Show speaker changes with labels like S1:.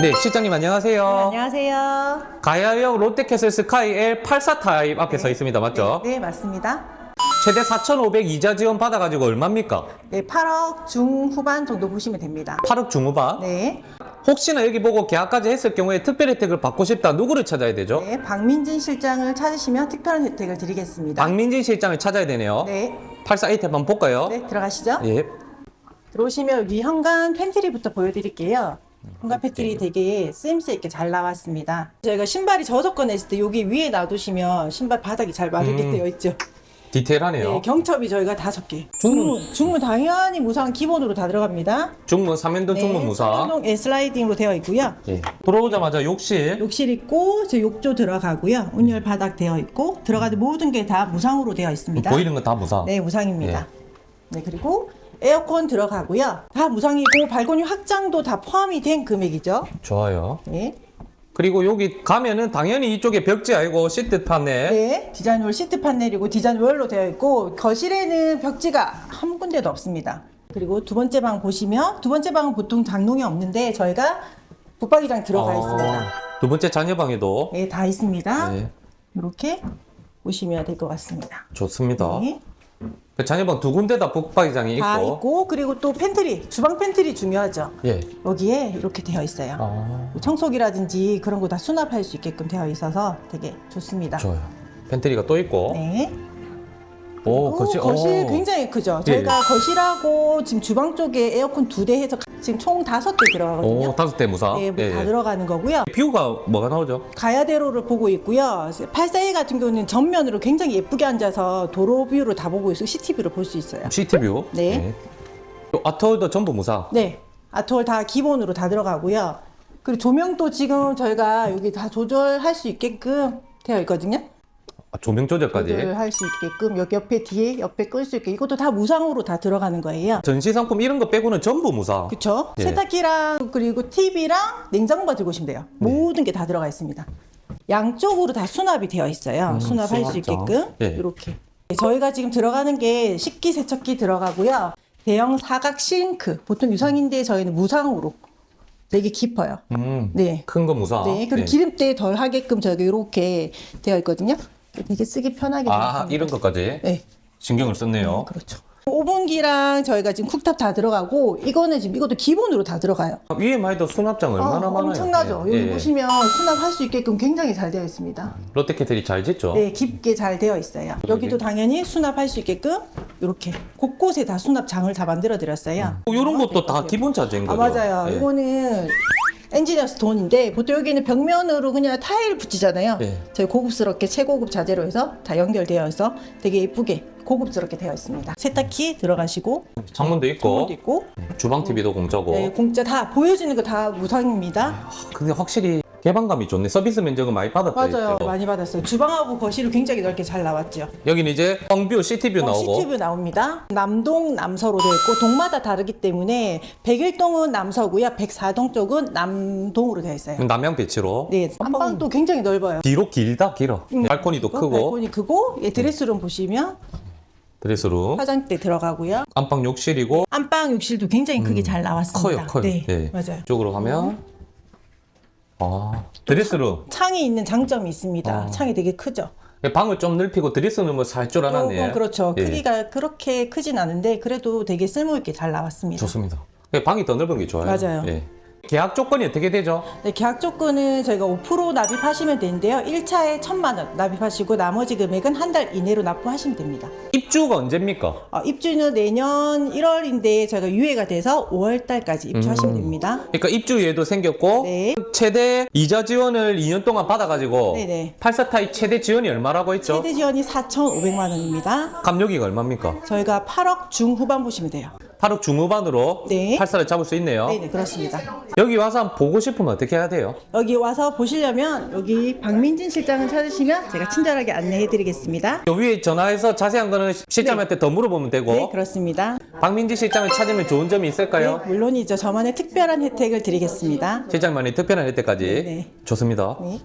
S1: 네, 실장님 안녕하세요.
S2: 안녕하세요.
S1: 가야역 롯데캐슬 스카이 L 84 타입 앞에 서 있습니다. 맞죠?
S2: 네, 맞습니다.
S1: 최대 4,500 이자 지원 받아가지고 얼마입니까?
S2: 네, 8억 중후반 정도 보시면 됩니다.
S1: 8억 중후반?
S2: 네,
S1: 혹시나 여기 보고 계약까지 했을 경우에 특별 혜택을 받고 싶다. 누구를 찾아야 되죠?
S2: 네, 박민진 실장을 찾으시면 특별한 혜택을 드리겠습니다.
S1: 박민진 실장을 찾아야 되네요.
S2: 네,
S1: 84 혜택 한번 볼까요?
S2: 네, 들어가시죠.
S1: 예.
S2: 들어오시면 여기 현관 팬트리부터 보여드릴게요. 현관 팬트리 되게 쓰임새 있게 잘 나왔습니다. 저희가 신발이 젖어 꺼냈을 때 여기 위에 놔두시면 신발 바닥이 잘 마르게
S1: 음.
S2: 되어 있죠.
S1: 디테일하네요.
S2: 네, 경첩이 저희가 다섯 개.
S1: 중문.
S2: 중문, 당연히 무상 기본으로 다 들어갑니다.
S1: 중문, 삼연동 중문 무사.
S2: 삼연동, 예, 슬라이딩으로 되어 있고요.
S1: 예. 들어오자마자 욕실.
S2: 욕실 있고 저 욕조 들어가고요. 온열 바닥 되어 있고 들어가는 모든 게 다 무상으로 되어 있습니다.
S1: 보이는 건 다 무사.
S2: 네, 무상입니다. 네, 그리고 에어컨 들어가고요. 다 무상이고 발코니 확장도 다 포함이 된 금액이죠.
S1: 좋아요.
S2: 네.
S1: 그리고 여기 가면은 당연히 이쪽에 벽지 아니고 시트 판넬.
S2: 네, 디자인월 시트 판넬이고 디자인월로 되어 있고 거실에는 벽지가 한 군데도 없습니다. 그리고 두 번째 방 보시면 두 번째 방은 보통 장롱이 없는데 저희가 붙박이장 들어가
S1: 어,
S2: 있습니다.
S1: 두 번째 자녀방에도
S2: 네, 다 있습니다.
S1: 네,
S2: 이렇게 보시면 될 것 같습니다.
S1: 좋습니다.
S2: 네.
S1: 그 자녀방 두 군데 다 북박이장이 있고.
S2: 다 있고 그리고 또 팬트리 주방 팬트리 중요하죠
S1: 예.
S2: 여기에 이렇게 되어 있어요
S1: 아,
S2: 청소기라든지 그런 거 다 수납할 수 있게끔 되어 있어서 되게 좋습니다
S1: 좋아요. 팬트리가 또 있고.
S2: 네
S1: 오, 거실.
S2: 거실
S1: 오.
S2: 굉장히 크죠
S1: 예,
S2: 저희가 거실하고 지금 주방 쪽에 에어컨 두 대 해서 지금 총 다섯 대 들어가거든요
S1: 오, 다섯 대 무사.
S2: 네,
S1: 예, 예.
S2: 들어가는 거고요
S1: 뷰가 뭐가 나오죠?
S2: 가야대로를 보고 있고요 842 같은 경우는 전면으로 굉장히 예쁘게 앉아서 도로 뷰를 다 보고 있고 시티뷰를 볼 수 있어요
S1: 시티뷰.
S2: 네.
S1: 요 아트홀도 전부 무사.
S2: 네. 아트홀 다 기본으로 다 들어가고요. 그리고 조명도 지금 저희가 여기 다 조절할 수 있게끔 되어 있거든요.
S1: 아, 조명 조절까지.
S2: 조절할 수 있게끔 여기 옆에 뒤에 옆에 끌 수 있게 이것도 다 무상으로 다 들어가는 거예요.
S1: 전시 상품 이런 거 빼고는 전부 무사.
S2: 그쵸?
S1: 예.
S2: 세탁기랑 그리고 TV랑 냉장고만 들고 오시면 돼요.
S1: 네.
S2: 모든 게 다 들어가 있습니다. 양쪽으로 다 수납이 되어 있어요.
S1: 음,
S2: 수납할 수
S1: 수납장.
S2: 있게끔
S1: 예.
S2: 이렇게. 저희가 지금 들어가는 게 식기 세척기 들어가고요. 대형 사각 싱크. 보통 유상인데 저희는 무상으로 되게 깊어요.
S1: 음.
S2: 네.
S1: 큰 거 무사.
S2: 네, 그리고
S1: 네.
S2: 기름때 덜 하게끔 저기 이렇게 되어 있거든요. 되게 쓰기 편하게
S1: 아,
S2: 되어 있습니다.
S1: 이런 것까지
S2: 네,
S1: 신경을 썼네요.
S2: 그렇죠. 오븐기랑 저희가 지금 쿡탑 다 들어가고 이거는 지금 이것도 기본으로 다 들어가요.
S1: 위에만 해도 수납장 얼마나
S2: 아,
S1: 많아요.
S2: 엄청나죠.
S1: 예,
S2: 여기
S1: 예.
S2: 보시면 수납할 수 있게끔 굉장히 잘 되어 있습니다.
S1: 롯데캐슬이 잘 짓죠?
S2: 네, 깊게 잘 되어 있어요. 여기도 당연히 수납할 수 있게끔 이렇게 곳곳에 다 수납장을 다 만들어 드렸어요.
S1: 이런 것도 다 기본 자재인
S2: 아
S1: 거죠?
S2: 맞아요.
S1: 예.
S2: 이거는 엔지니어스 돈인데 보통 여기는 벽면으로 그냥 타일 붙이잖아요.
S1: 네.
S2: 저희 고급스럽게 최고급 자재로 해서 다 연결되어 있어 되게 예쁘게 고급스럽게 되어 있습니다. 세탁기 들어가시고
S1: 창문도 있고,
S2: 창문도 있고
S1: 주방 TV도 공짜고.
S2: 네, 공짜 다 보여지는 거 다 무상입니다.
S1: 아, 근데 확실히 개방감이 좋네. 서비스 면적은 많이 받았다
S2: 맞아요.
S1: 했죠.
S2: 많이 받았어요. 주방하고 거실을 굉장히 넓게 잘 나왔죠.
S1: 여기는 이제 황뷰, 시티뷰
S2: 어,
S1: 나오고.
S2: 시티뷰 나옵니다. 남동, 남서로 되어 있고 동마다 다르기 때문에 101동은 남서고요. 104동 쪽은 남동으로 되어 있어요.
S1: 남양 배치로.
S2: 네, 안방도 굉장히 넓어요.
S1: 뒤로 길다 길어. 발코니도 크고
S2: 음. 발코니 크고 예, 드레스룸 보시면
S1: 드레스룸,
S2: 화장대 들어가고요.
S1: 안방 욕실이고
S2: 안방 욕실도 굉장히 크게 잘 나왔습니다.
S1: 음. 커요, 커요.
S2: 네,
S1: 예.
S2: 맞아요.
S1: 이쪽으로 가면 아 드레스룸.
S2: 창이 있는 장점이 있습니다.
S1: 아.
S2: 창이 되게 크죠.
S1: 방을 좀 넓히고 드레스룸을 살줄 알았네.
S2: 조금 그렇죠.
S1: 예.
S2: 크기가 그렇게 크진 않은데 그래도 되게 쓸모 있게 잘 나왔습니다.
S1: 좋습니다. 예, 방이 더 넓은 게 좋아요.
S2: 맞아요.
S1: 예. 계약 조건이 어떻게 되죠?
S2: 네, 계약 조건은 저희가 5% 납입하시면 되는데요. 1차에 1천만 원 납입하시고 나머지 금액은 한 달 이내로 납부하시면 됩니다.
S1: 입주가 언제입니까?
S2: 어, 입주는 내년 1월인데 저희가 유예가 돼서 5월 달까지 입주하시면
S1: 음.
S2: 됩니다.
S1: 그러니까 입주예도 생겼고
S2: 네.
S1: 최대 이자 지원을 2년 동안 받아가지고
S2: 네네.
S1: 84 타입 최대 지원이 얼마라고 했죠?
S2: 최대 지원이 4,500만 원입니다.
S1: 감력이가 얼마입니까?
S2: 저희가 8억 중후반 보시면 돼요.
S1: 8억 중후반으로
S2: 네.
S1: 84를 잡을 수 있네요.
S2: 네네, 그렇습니다.
S1: 여기 와서 한번 보고 싶으면 어떻게 해야 돼요?
S2: 여기 와서 보시려면 여기 박민진 실장을 찾으시면 제가 친절하게 안내해 드리겠습니다.
S1: 요 위에 전화해서 자세한 거는 실장한테 더 물어보면 되고
S2: 네, 그렇습니다.
S1: 박민지 실장을 찾으면 좋은 점이 있을까요?
S2: 네, 물론이죠. 저만의 특별한 혜택을 드리겠습니다.
S1: 실장만의 특별한 혜택까지
S2: 네, 네.
S1: 좋습니다.
S2: 네.